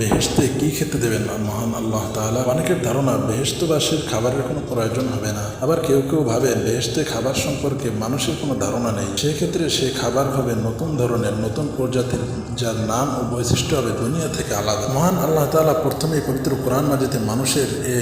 বেহেশতে কি খেতে দেবেন মহান আল্লাহ তাআলা? অনেকের ধারণা বেহেস্তবাসীর খাবারের কোনো প্রয়োজন হবে না। আবার কেউ কেউ ভাবেন, বেহেশতে খাবার সম্পর্কে মানুষের কোনো ধারণা নেই। সেক্ষেত্রে সে খাবার হবে নতুন ধরনের, নতুন প্রজাতির, যার নাম ও বৈশিষ্ট্য হবে দুনিয়া থেকে আলাদা। মহান আল্লাহ তাআলা প্রথমেই পবিত্র কোরআন মাজিতে মানুষের এ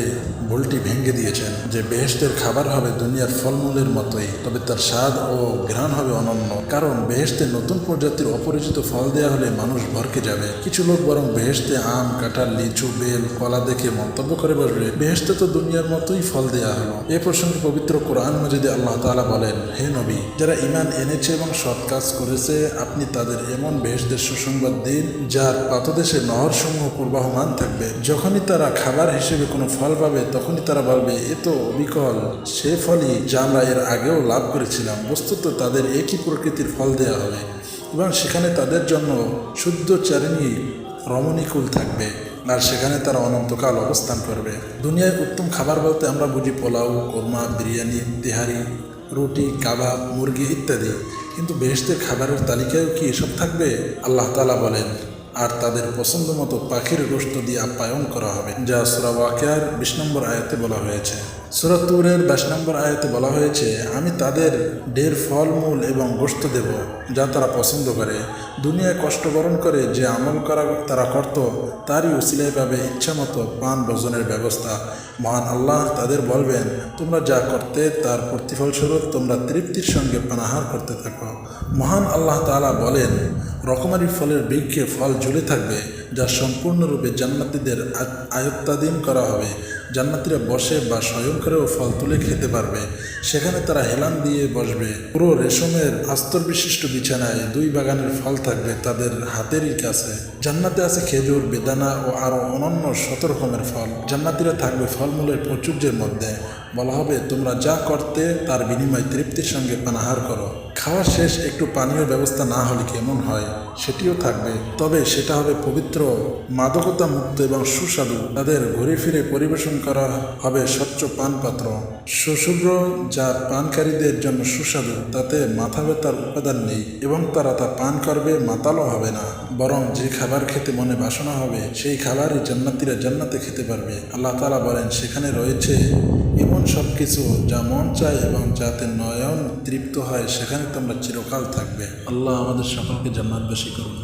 ভুলটি ভেঙে দিয়েছেন যে বেহেশতের খাবার হবে দুনিয়ার ফলমূলের মতোই, তবে তার স্বাদ ও ঘ্রাণ হবে অনন্য। কারণ বেহেশতে নতুন প্রজাতির অপরিচিত ফল দেওয়া হলে মানুষ ভরকে যাবে। কিছু লোক বরং বেহেশতে আম কাঁঠাল, লিচু, বেল, কলা দেখে মন্তব্য করে বসবে বেহেশতে তো দুনিয়ার মতোই ফল দেওয়া হলো। এ প্রসঙ্গে পবিত্র কোরআন মজিদে আল্লাহ তাআলা বলেন, হে নবী, যারা ইমান এনেছে এবং সৎ কাজ করেছে, আপনি তাদের এমন বেহেশদের সুসংবাদ দিন, যার পাতদেশে নহরসমূহ প্রবাহমান থাকবে। যখনই তারা খাবার হিসেবে কোনো ফল পাবে, তখনই তারা বলবে, এ তো অবিকল, সে ফলই যা আমরা এর আগেও লাভ করেছিলাম, বস্তুত তাদের একই প্রকৃতির ফল দেওয়া হবে। এবং সেখানে তাদের জন্য শুদ্ধ চারিণী রমণীকুল থাকবে, আর সেখানে তারা অনন্তকাল অবস্থান করবে। দুনিয়ায় উত্তম খাবার বলতে আমরা বুঝি পোলাও, কোরমা, বিরিয়ানি, তেহারি, রুটি, কাবাব, মুরগি ইত্যাদি। কিন্তু বেহেস্তের খাবারের তালিকায় কি এসব থাকবে? আল্লাহ তালা বলেন আর তাদের পছন্দ মতো পাখির গোস্ত দিয়ে আপ্যায়ন করা হবে, যা সুরা ওয়াকিয়ার বিশ নম্বর আয়াতে বলা হয়েছে। সুরা তুরের বাইশ নম্বর আয়াতে বলা হয়েছে, আমি তাদের ঢের ফলমূল এবং গোস্ত দেব, যা তারা পছন্দ করে। দুনিয়ায় কষ্ট বরণ করে যে আমল করা তারা করত, তারই উসিলায় পাবে ইচ্ছামতো পান ভোজনের ব্যবস্থা। মহান আল্লাহ তাদের বলবেন, তোমরা যা করতে তার প্রতিফলস্বরূপ তোমরা তৃপ্তির সঙ্গে পানাহার করতে থাকো। মহান আল্লাহ তাআলা বলেন, রকমারি ফলের বৃক্ষে ফল ঝুলে থাকবে, যা সম্পূর্ণরূপে জান্নাতীদের আয়ত্তাধীন করা হবে। জান্নাতীরা বসে বা স্বয়ং করেও ফল তুলে খেতে পারবে। সেখানে তারা হেলান দিয়ে বসবে। পুরো রেশমের আস্তর বিশিষ্ট বিছানায় দুই বাগানের ফল থাকবে তাদের হাতেরই কাছে। জান্নাতে আছে খেজুর, বেদানা ও আরও অনন্য শত রকমের ফল। জান্নাতীরা থাকবে ফলমূলের প্রচুর্যের মধ্যে। বলা হবে, তোমরা যা করতে, তার বিনিময়ে তৃপ্তির সঙ্গে পানাহার করো। খাওয়া শেষ, একটু পানীয় ব্যবস্থা না হলে কেমন হয়? সেটিও থাকবে। তবে সেটা হবে পবিত্র মাদকতা মুক্ত এবং সুস্বাদু। তাদের ঘুরে ফিরে পরিবেশন করা হবে স্বচ্ছ পান পাত্র সুশুভ্র যা পানকারীদের জন্য সুস্বাদু, তাতে মাথা ব্যথার উপাদান নেই এবং তারা তা পান করবে, মাতালও হবে না। বরং যে খাবার খেতে মনে বাসনা হবে, সেই খাবারই জান্নাতিরা জান্নাতে খেতে পারবে। আল্লাহ তালা বলেন, সেখানে রয়েছে এমন সব কিছু যা মন চায় এবং যাতে নয়ন তৃপ্ত হয়, সেখানে তোমরা চিরকাল থাকবে। আল্লাহ আমাদের সকলকে জান্নাতবাসী করুন।